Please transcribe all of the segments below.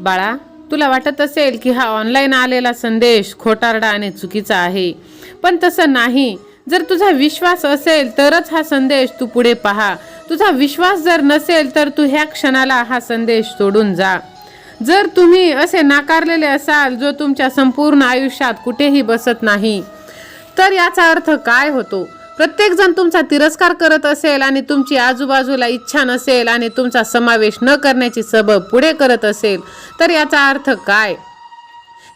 बाळा तुला वाटत असेल की हा ऑनलाईन आलेला संदेश खोटारडा आणि चुकीचा आहे. पण तसं नाही. जर तुझा विश्वास असेल तरच हा संदेश तू पुढे पहा. तुझा विश्वास जर नसेल तर तू ह्या क्षणाला हा संदेश सोडून जा. जर तुम्ही असे नाकारलेले असाल जो तुमच्या संपूर्ण आयुष्यात कुठेही बसत नाही तर याचा अर्थ काय होतो? प्रत्येक जण तुमचा तिरस्कार करत असेल आणि तुमची आजूबाजूला इच्छा नसेल आणि तुमचा समावेश न करण्याची सबब पुढे करत असेल तर याचा अर्थ काय?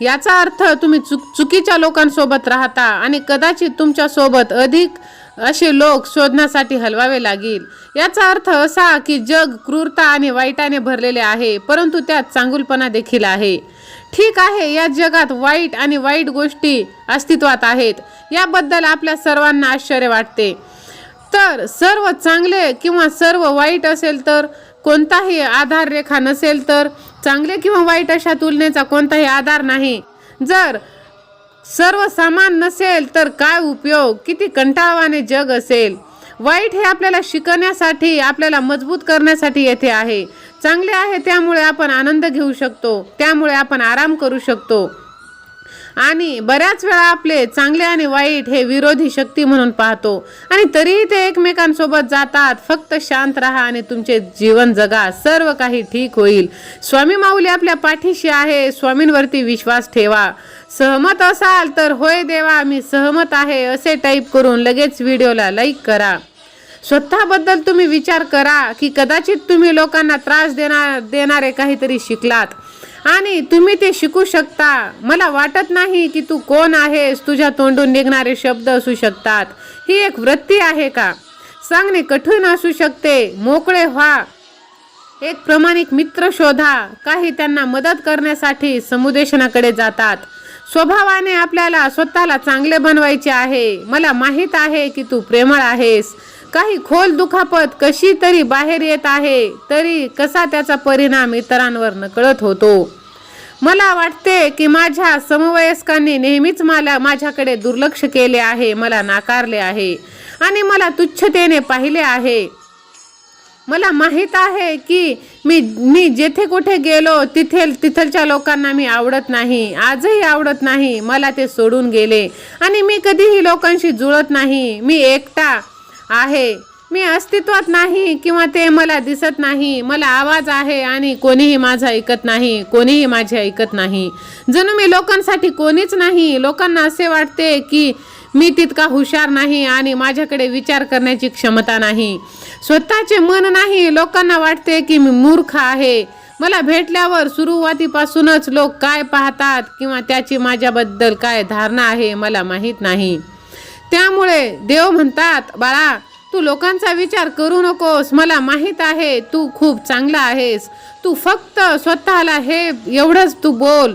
याचा अर्थ तुम्ही चुक चुकीच्या लोकांसोबत राहता आणि कदाचित तुमच्यासोबत अधिक असे लोक शोधण्यासाठी हलवावे लागेल. याचा अर्थ असा की जग क्रूरता आणि वाईटाने भरलेले आहे परंतु त्यात चांगुलपणा देखील आहे. ठीक आहे या जगात वाईट आणि वाईट गोष्टी अस्तित्वात आहेत. याबद्दल आपल्या सर्वांना आश्चर्य वाटते. तर सर्व चांगले किंवा सर्व वाईट असेल तर कोणताही आधार रेखा नसेल तर चांगले किंवा वाईट अशा तुलनेचा कोणताही आधार नाही. जर सर्व सामान नसेल तर काय उपयोग? किती कंटाळवाने जग असेल. वाईट हे आपल्याला शिकण्यासाठी आपल्याला मजबूत करण्यासाठी येथे आहे. चांगले आहे त्यामुळे आपण आनंद घेऊ शकतो त्यामुळे आपण आराम करू शकतो. आणि बऱ्याच वेळा आपले चांगले आणि वाईट हे विरोधी शक्ती म्हणून पाहतो. आणि तरीही ते एकमेकांसोबत जातात फक्त शांत राहा आणि तुमचे जीवन जगा सर्व काही ठीक होईल. स्वामी माऊली आपल्या पाठीशी आहे स्वामींवरती विश्वास ठेवा. सहमत असाल तर होय देवा मी सहमत आहे असे टाईप करून लगेच व्हिडिओला लाईक करा. स्वतःबद्दल तुम्ही विचार करा की कदाचित तुम्ही लोकांना त्रास देणार देणारे काहीतरी शिकलात. आणि तुम्ही ते शिकू शकता. मला वाटत नाही की तू कोण आहेस तुझ्या तोंडून निघणारे शब्द असू शकतात. ही एक वृत्ती आहे का? सांगणे कठीण असू शकते. मोकळे व्हा. एक प्रामाणिक मित्र शोधा. काही त्यांना मदत करण्यासाठी समुदेशनाकडे जातात. स्वभावाने आपल्याला स्वतःला चांगले बनवायचे आहे. मला माहीत आहे की तू प्रेमळ आहेस. काही खोल दुखापत कशी तरी बाहेर येत आहे तरी कसा त्याचा परिणाम इतरांवर नकळत होतो. मला वाटते की माझ्या समवयस्कांनी नेहमीच मला माझ्याकडे दुर्लक्ष केले आहे मला नाकारले आहे आणि मला तुच्छतेने पाहिले आहे. मला माहीत आहे की मी मी जेथे कुठे गेलो तिथे तिथलच्या लोकांना मी आवडत नाही आजही आवडत नाही मला ते सोडून गेले आणि मी कधीही लोकांशी जुळत नाही मी एकटा आहे. मी अस्तित्वात नाही किंवा ते मला दिसत नाही. मला आवाज आहे आणि कोणीही माझं ऐकत नाही. कोणीही माझे ऐकत नाही. जणू मी लोकांसाठी कोणीच नाही. लोकांना असे वाटते की मी तितका हुशार नाही आणि माझ्याकडे विचार करण्याची क्षमता नाही. स्वतःचे मन नाही. लोकांना वाटते की मी मूर्ख आहे. मला भेटल्यावर सुरुवातीपासूनच लोक काय पाहतात किंवा त्याची माझ्याबद्दल काय धारणा आहे मला माहीत नाही. त्यामुळे देव म्हणतात बाळा तू लोकांचा विचार करू नकोस. मला माहीत आहे तू खूप चांगला आहेस. तू फक्त स्वतःला हे एवढंच तू बोल.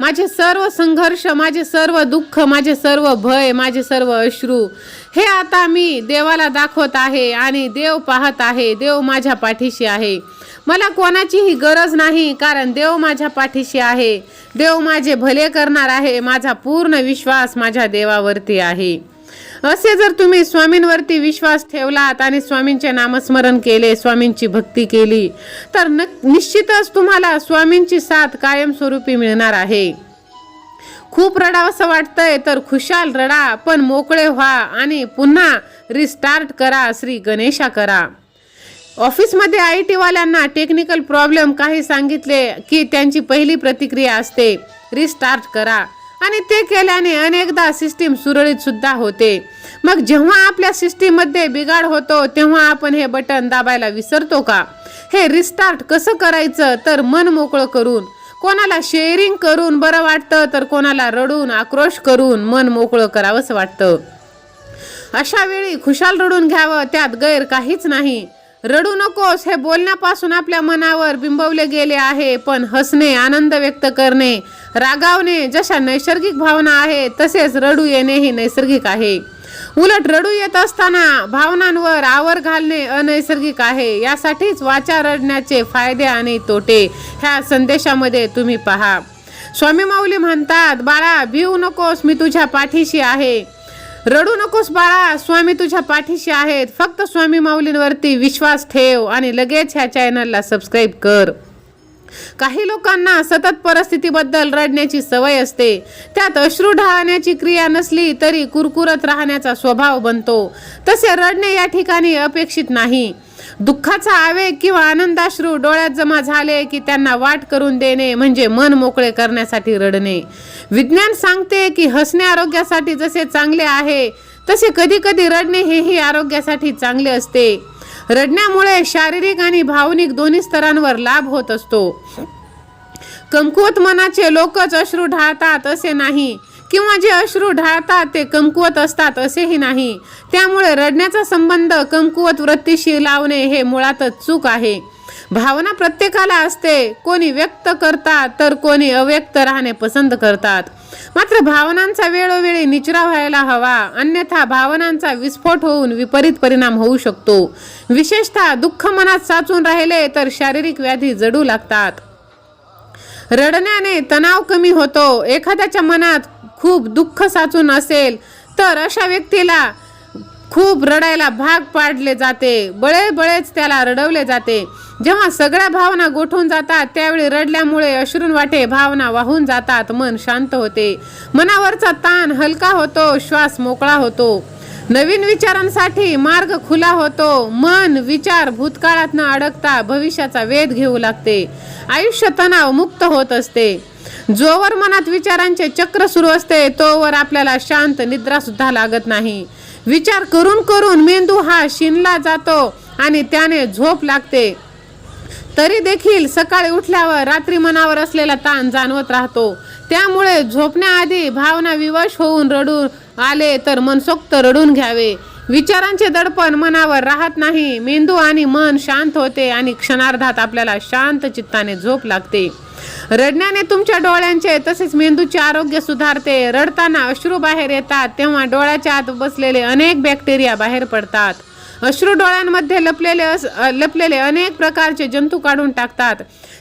माझे सर्व संघर्ष माझे सर्व दुःख माझे सर्व भय माझे सर्व अश्रू हे आता मी देवाला दाखवत आहे आणि देव पाहत आहे. देव माझ्या पाठीशी आहे. मला कोणाचीही गरज नाही कारण देव माझ्या पाठीशी आहे. देव माझे भले करणार आहे. माझा पूर्ण विश्वास माझ्या देवावरती आहे. असे जर तुम्ही स्वामींवरती विश्वास ठेवलात आणि स्वामींचे नामस्मरण केले स्वामींची भक्ती केली तर न निश्चितच तुम्हाला स्वामींची साथ कायमस्वरूपी मिळणार आहे. खूप रडावंसं वाटतंय तर खुशाल रडा पण मोकळे व्हा आणि पुन्हा रिस्टार्ट करा श्री गणेशा करा. ऑफिसमध्ये आय टीवाल्यांना टेक्निकल प्रॉब्लेम काही सांगितले की त्यांची पहिली प्रतिक्रिया असते रिस्टार्ट करा. आणि ते केल्याने अनेकदा सिस्टीम सुरळीत सुद्धा होते. मग जेव्हा आपल्या सिस्टीममध्ये बिघाड होतो तेव्हा आपण हे बटन दाबायला विसरतो का? हे रिस्टार्ट कसं करायचं? तर मन मोकळं करून कोणाला शेअरिंग करून बरं वाटतं तर कोणाला रडून आक्रोश करून मन मोकळं करावंच वाटतं. अशा वेळी खुशाल रडून घ्यावं त्यात गैर काहीच नाही. रडू नकोस हे बोलण्यापासून आपल्या मनावर बिंबवले गेले आहे पण हसणे आनंद व्यक्त करणे रागावणे जशा नैसर्गिक भावना आहेत तसेच रडू येणे ही नैसर्गिक आहे. उलट रडू येत असताना भावनांवर आवर घालणे अनैसर्गिक आहे. यासाठीच वाचा रडण्याचे फायदे आणि तोटे ह्या संदेशामध्ये तुम्ही पहा. स्वामी माऊली म्हणतात बाळा भिऊ नकोस मी तुझ्या पाठीशी आहे. रडू नकोस बाळा स्वामी तुझ्या पाठीशी आहेत. फक्त स्वामी माऊलींवरती विश्वास ठेव आणि लगेच ह्या चॅनलला सबस्क्राईब कर. काही लोकांना सतत परिस्थितीबद्दल रडण्याची सवय असते. त्यात अश्रू ढाळण्याची क्रिया नसली तरी कुरकुरत राहण्याचा स्वभाव बनतो. तसे रडणे या ठिकाणी अपेक्षित नाही. दुःखाचा आवेग किंवा आनंदाश्रू डोळ्यात जमा झाले की त्यांना वाट करून देणे म्हणजे मन मोकळे करण्यासाठी रडणे. विज्ञान सांगते की हसणे आरोग्यासाठी जसे चांगले आहे तसे कधी कधी रडणे हेही आरोग्यासाठी चांगले असते. रडण्यामुळे शारीरिक आणि भावनिक दोन्ही स्तरांवर लाभ होत असतो. कमकुवत मनाचे लोकच अश्रू ढाळतात असे नाही. किंवा जे अश्रू ढाळतात ते कमकुवत असतात असेही नाही. त्यामुळे रडण्याचा संबंध कमकुवत वृत्तीशी लावणे हे मुळातच चूक आहे. भावना प्रत्येकाला असते कोणी व्यक्त करतात तर कोणी अव्यक्त राहणे पसंत करतात. मात्र भावनांचा वेळोवेळी निचरा व्हायला हवा अन्यथा भावनांचा विस्फोट होऊन विपरीत परिणाम होऊ शकतो. विशेषतः दुःख मनात साचून राहिले तर शारीरिक व्याधी जडू लागतात. रडण्याने तणाव कमी होतो. एखाद्याच्या मनात खूप दुःख साचून असेल तर अशा व्यक्तीला खूप रडायला भाग पाडले जाते. बळे बळेच त्याला रडवले जाते. जेव्हा सगळ्या भावना गोठून जातात त्यावेळी रडल्यामुळे अश्रून वाटे भावना वाहून जातात मन शांत होते. मनावरचा ताण हलका होतो श्वास मोकळा होतो. नवीन विचारांसाठी मार्ग खुला होतो. मन विचार भूतकाळात न अडकता भविष्याचा वेध घेऊ लागते. आयुष्य तणाव मुक्त होत असते. जोवर मनात विचारांचे चक्र सुरू असते तोवर आपल्याला शांत निद्रा सुद्धा लागत नाही. विचार करून करून मेंदू हा शिनला जातो आणि त्याने झोप लागते. तरी देखील सकाळी उठल्यावर रात्री मनावर असलेला ताण जाणवत राहतो. त्यामुळे झोपण्याआधी भावना विवश होऊन रडून आले तर मनसोक्त रडून घ्यावे. विचारांचे दडपण मनावर राहत नाही. मेंदू आणि मन शांत होते आणि क्षणार्धात आपल्याला शांत चित्ताने झोप लागते. रडण्याने तुमच्या डोळ्यांचे तसेच मेंदूचे आरोग्य सुधारते. रडताना अश्रू बाहेर येतात तेव्हा डोळ्याच्या आत बसलेले अनेक बॅक्टेरिया बाहेर पडतात. अश्रू डोळ्यांमध्ये लपलेले अस लपलेले अनेक प्रकारचे जंतू काढून टाकतात.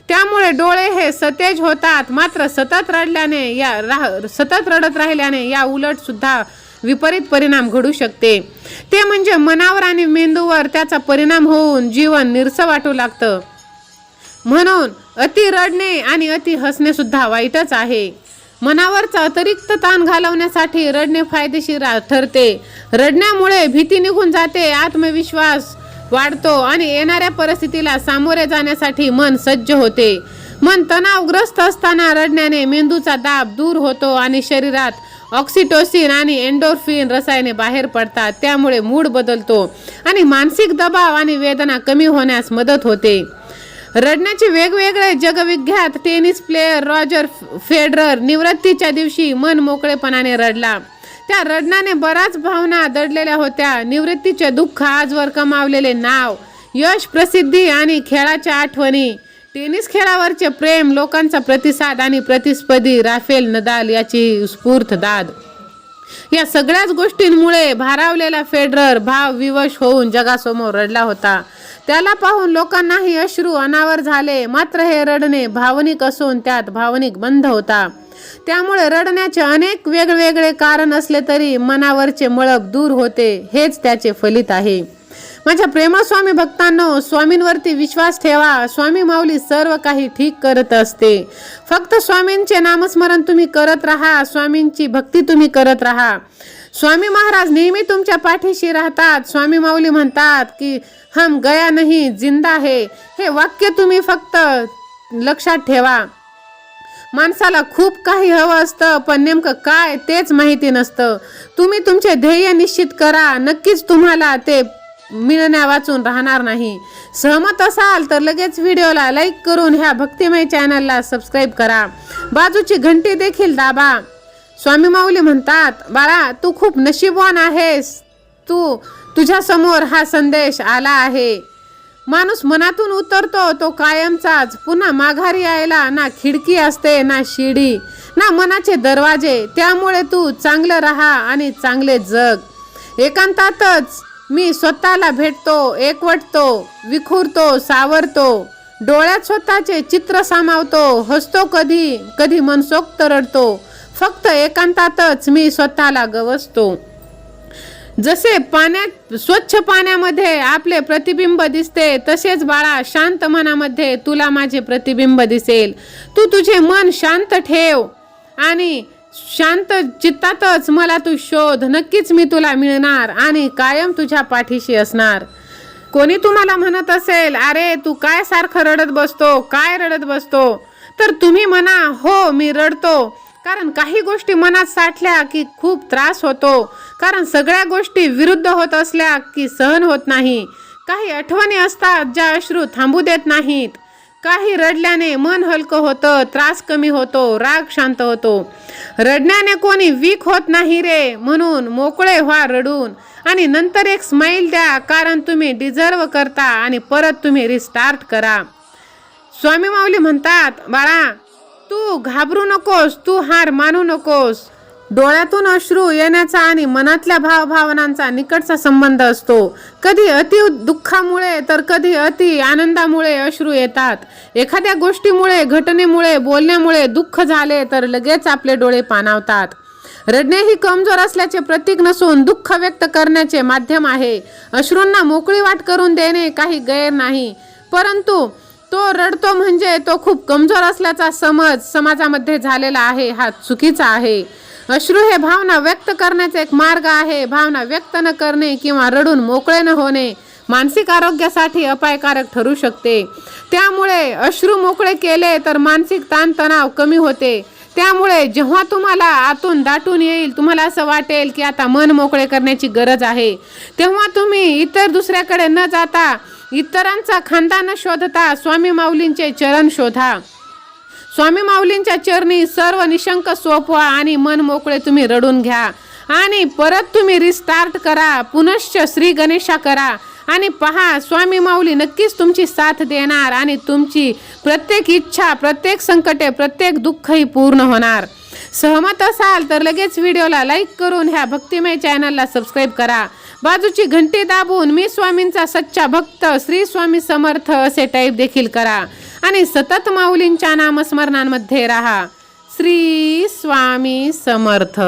त्यामुळे डोळे हे सतेज होतात. मात्र सतत रडल्याने या राह सतत रडत राहिल्याने या उलट सुद्धा विपरीत परिणाम घडू शकते. ते म्हणजे मनावर आणि मेंदूवर त्याचा परिणाम होऊन जीवन निरस वाटू लागतं. म्हणून अति रडणे आणि अति हसणे सुद्धा वाईटच आहे. मनावरचा अतिरिक्त ताण घालवण्यासाठी रडणे फायदेशीर ठरते. रडण्यामुळे भीती निघून जाते आत्मविश्वास वाढतो आणि येणाऱ्या परिस्थितीला सामोरे जाण्यासाठी मन सज्ज होते. मन तणावग्रस्त असताना रडण्याने मेंदूचा दाब दूर होतो आणि शरीरात ऑक्सिटोसिन आणि एंडोर्फिन रसायने बाहेर पडतात त्यामुळे मूड बदलतो आणि मानसिक दबाव आणि वेदना कमी होण्यास मदत होते. रडण्याचे वेगवेगळे जगविख्यात टेनिस प्लेयर रॉजर फेडरर निवृत्तीच्या दिवशी मन मोकळेपणाने रडला. त्या रडण्याने बऱ्याच भावना दडलेल्या होत्या. निवृत्तीचे दुःख आजवर कमावलेले नाव यश प्रसिद्धी आणि खेळाच्या आठवणी. टेनिस खेळावरचे प्रेम लोकांचा प्रतिसाद आणि प्रतिस्पर्धी राफेल नदाल याची स्फूर्त दाद. या सगळ्याच गोष्टींमुळे भारावलेला फेडरर भाव विवश होऊन जगासमोर रडला होता. त्याला पाहून लोकांनाही अश्रू अनावर झाले. मात्र हे रडणे भावनिक असून त्यात भावनिक बंध होता. त्यामुळे रडण्याचे अनेक वेगवेगळे कारण असले तरी मनावरचे मळब दूर होते. हेच त्याचे फलित आहे. माझ्या प्रेमस्वामी भक्तांनो स्वामींवरती विश्वास ठेवा. स्वामी माऊली सर्व काही ठीक करत असते. फक्त स्वामींचे नामस्मरण तुम्ही करत राहा. स्वामींची भक्ती तुम्ही करत राहा. स्वामी महाराज नेहमी तुमच्या पाठीशी राहतात. स्वामी माऊली म्हणतात की हम गया नाही जिंदा है. हे वाक्य तुम्ही फक्त लक्षात ठेवा. माणसाला खूप काही हवं असतं पण नेमकं काय तेच माहिती नसतं. तुम्ही तुमचे ध्येय निश्चित करा. नक्कीच तुम्हाला ते मिळण्या वाचून राहणार नाही. सहमत असाल तर लगेच व्हिडिओला लाईक करून ह्या भक्तिमय चॅनलला सबस्क्राईब करा. बाजूची घंटी देखील दाबा. स्वामी माऊली म्हणतात बाळा तू खूप नशीबवान आहेस. तू तुझ्यासमोर हा संदेश आला आहे. माणूस मनातून उतरतो तो कायमचाच. पुन्हा माघारी यायला ना खिडकी असते ना शिडी ना मनाचे दरवाजे. त्यामुळे तू चांगलं राहा आणि चांगले जग. एकांतातच मी स्वतःला भेटतो एकवटतो विखुरतो सावरतो. डोळ्यात स्वतःचे चित्र सामावतो हसतो कधी कधी मनसोक्त रडतो. फक्त एकांतातच मी स्वतःला गवसतो. जसे पाण्यात स्वच्छ पाण्यामध्ये आपले प्रतिबिंब दिसते तसेच बाळा शांत मनामध्ये तुला माझे प्रतिबिंब दिसेल. तू तुझे मन शांत ठेव आणि शांत चित्तातच मला तू शोध. नक्कीच मी तुला मिळणार आणि कायम तुझ्या पाठीशी असणार. कोणी तुम्हाला म्हणत असेल अरे तू काय सारखं रडत बसतो? काय रडत बसतो? तर तुम्ही म्हणा हो मी रडतो. कारण काही गोष्टी मनात साठल्या की खूप त्रास होतो. कारण सगळ्या गोष्टी विरुद्ध होत असल्या की सहन होत नाही. काही आठवणी असतात ज्या अश्रू थांबू देत नाहीत. काही रडल्याने मन हलकं होतं त्रास कमी होतो राग शांत होतो. रडण्याने कोणी वीक होत नाही रे म्हणून मोकळे व्हा रडून आणि नंतर एक स्माईल द्या कारण तुम्ही डिझर्व करता आणि परत तुम्ही रिस्टार्ट करा. स्वामी माऊली म्हणतात बाळा तू घाबरू नकोस तू हार मानू नकोस. डोळ्यातून अश्रू येण्याचा आणि मनातल्या भावभावनांचा निकटचा संबंध असतो. कधी अति दुःखामुळे तर कधी अति आनंदामुळे अश्रू येतात. एखाद्या गोष्टीमुळे घटनेमुळे बोलण्यामुळे दुःख झाले तर लगेच आपले डोळे पाणावतात. रडणे ही कमजोर असल्याचे प्रतीक नसून दुःख व्यक्त करण्याचे माध्यम आहे. अश्रूंना मोकळी वाट करून देणे काही गैर नाही. परंतु तो रडतो म्हणजे तो खूप कमजोर असल्याचा समज समाजामध्ये झालेला आहे हा चुकीचा आहे. अश्रू हे भावना व्यक्त करण्याचा एक मार्ग आहे. भावना व्यक्त न करणे किंवा रडून मोकळे न होणे मानसिक आरोग्यासाठी अपायकारक ठरू शकते. त्यामुळे अश्रू मोकळे केले तर मानसिक ताणतणाव कमी होते. त्यामुळे जेव्हा तुम्हाला आतून दाटून येईल तुम्हाला असं वाटेल की आता मन मोकळे करण्याची गरज आहे. तेव्हा तुम्ही इतर दुसऱ्याकडे न जाता इतरांचा खांदा न शोधता स्वामी माऊलींचे चरण शोधा. स्वामी माऊलींच्या चरणी सर्व निशंक सोपवा आणि मन मोकळे तुम्ही रडून घ्या. आणि परत तुम्ही रिस्टार्ट करा. पुनश्च श्री गणेशा करा. आणि पहा स्वामी माऊली नक्कीच तुमची साथ देणार आणि तुमची प्रत्येक इच्छा प्रत्येक संकटे प्रत्येक दुःखही पूर्ण होणार. सहमत असाल तर लगेच व्हिडिओला लाईक करून ह्या भक्तिमय चॅनलला सबस्क्राईब करा. बाजूची घंटी दाबून मी स्वामींचा सच्चा भक्त श्री स्वामी समर्थ असे टाईप देखील करा. आणि सतत माऊलींच्या नामस्मरणांमध्ये राहा. श्री स्वामी समर्थ.